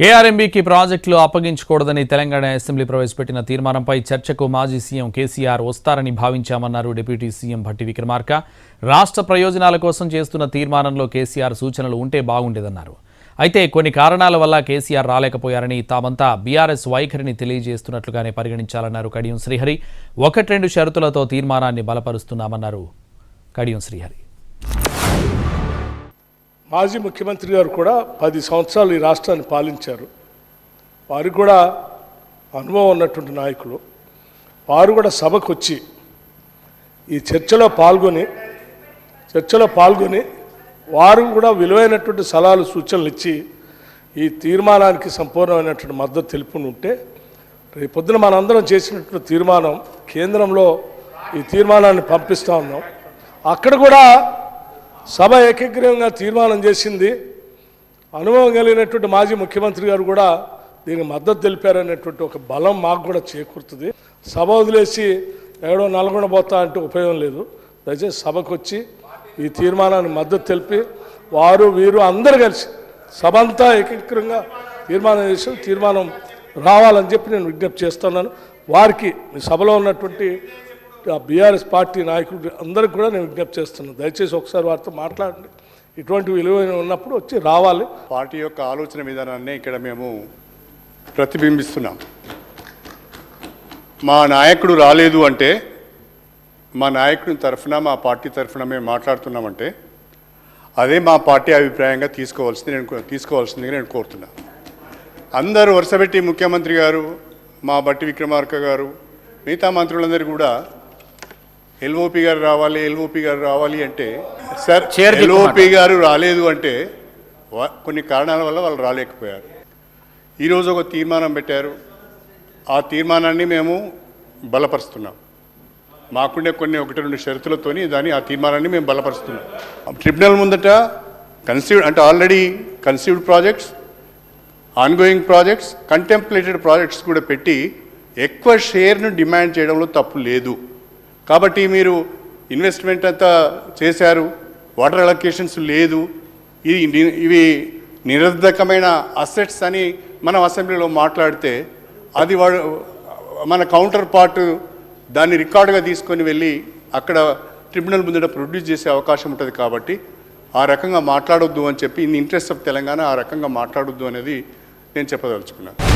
కేఆర్ఎంబీకి ప్రాజెక్టులు అప్పగించకూడదని తెలంగాణ అసెంబ్లీ ప్రవేశపెట్టిన తీర్మానంపై చర్చకు మాజీ సీఎం కేసీఆర్ వస్తారని భావించామన్నారు డిప్యూటీ సీఎం భట్టి విక్రమార్క. రాష్ట్ర ప్రయోజనాల కోసం చేస్తున్న తీర్మానంలో కేసీఆర్ సూచనలు ఉంటే బాగుండేదన్నారు. అయితే కొన్ని కారణాల వల్ల కేసీఆర్ రాలేకపోయారని తామంతా బీఆర్ఎస్ వైఖరిని తెలియజేస్తున్నట్లుగానే పరిగణించాలన్నారు కడియం శ్రీహరి. ఒకటి రెండు షరతులతో తీర్మానాన్ని బలపరుస్తున్నామన్నారు కడియం శ్రీహరి. మాజీ ముఖ్యమంత్రి గారు కూడా పది సంవత్సరాలు ఈ రాష్ట్రాన్ని పాలించారు. వారికి కూడా అనుభవం ఉన్నటువంటి నాయకులు. వారు కూడా సభకు వచ్చి ఈ చర్చలో పాల్గొని చర్చలో పాల్గొని వారు కూడా విలువైనటువంటి సలహాలు సూచనలు ఇచ్చి ఈ తీర్మానానికి సంపూర్ణమైనటువంటి మద్దతు తెలుపుని ఉంటే రేపొద్దున మనందరం చేసినటువంటి తీర్మానం కేంద్రంలో ఈ తీర్మానాన్ని పంపిస్తా ఉన్నాం. అక్కడ కూడా సభ ఏకగ్రీవంగా తీర్మానం చేసింది. అనుభవం కలిగినటువంటి మాజీ ముఖ్యమంత్రి గారు కూడా దీనికి మద్దతు తెలిపారనేటువంటి ఒక బలం మాకు కూడా చేకూరుతుంది. సభ వదిలేసి ఎక్కడో నల్గొండ పోతా అంటే ఉపయోగం లేదు. దయచేసి సభకు వచ్చి ఈ తీర్మానాన్ని మద్దతు తెలిపి వారు వీరు అందరు కలిసి సభ అంతా ఏకీకృతంగా తీర్మానం చేసి తీర్మానం రావాలని చెప్పి నేను విజ్ఞప్తి చేస్తున్నాను. వారికి మీ సభలో ఉన్నటువంటి బీఆర్ఎస్ పార్టీ నాయకులు అందరికి కూడా నేను విజ్ఞప్తి చేస్తున్నాను. దయచేసి ఒకసారి వారితో మాట్లాడండి. ఇటువంటి విలువైన ఉన్నప్పుడు వచ్చి రావాలి. పార్టీ యొక్క ఆలోచన విధానాన్ని ఇక్కడ మేము ప్రతిబింబిస్తున్నాం. మా నాయకుడు రాలేదు అంటే మా నాయకుడి తరఫున మా పార్టీ తరఫున మేము మాట్లాడుతున్నామంటే అదే మా పార్టీ అభిప్రాయంగా తీసుకోవాల్సింది నేను తీసుకోవాల్సిందిగా నేను కోరుతున్నా అందరూ వరుసపెట్టి ముఖ్యమంత్రి గారు మా బట్టి విక్రమార్క గారు మిగతా మంత్రులందరూ కూడా ఎల్ఓపి గారు రావాలి ఎల్ఓపి గారు రావాలి అంటే సార్ ఎల్ఓపి గారు రాలేదు అంటే కొన్ని కారణాల వల్ల వాళ్ళు రాలేకపోయారు. ఈరోజు ఒక తీర్మానం పెట్టారు. ఆ తీర్మానాన్ని మేము బలపరుస్తున్నాం. మాకుండే కొన్ని ఒకటి రెండు షరతులతోని దాన్ని ఆ తీర్మానాన్ని మేము బలపరుస్తున్నాం. ట్రిబ్యునల్ ముందట కన్సీవ్డ్ అంటే already conceived projects ongoing projects contemplated projects కూడా పెట్టి ఎక్కువ షేర్ను డిమాండ్ చేయడంలో తప్పు లేదు. కాబట్టి మీరు ఇన్వెస్ట్మెంట్ అంతా చేశారు వాటర్ అలొకేషన్స్ లేదు ఇది ఇవి నిరర్ధకమైన అసెట్స్ అని మనం అసెంబ్లీలో మాట్లాడితే అది వాడు మన కౌంటర్ పార్ట్ దాన్ని రికార్డుగా తీసుకొని వెళ్ళి అక్కడ ట్రిబ్యునల్ ముందట ప్రొడ్యూస్ చేసే అవకాశం ఉంటుంది కాబట్టి ఆ రకంగా మాట్లాడొద్దు అని చెప్పి ఇన్ ఇంట్రెస్ట్ ఆఫ్ తెలంగాణ ఆ రకంగా మాట్లాడొద్దు అనేది నేను చెప్పదలుచుకున్నాను.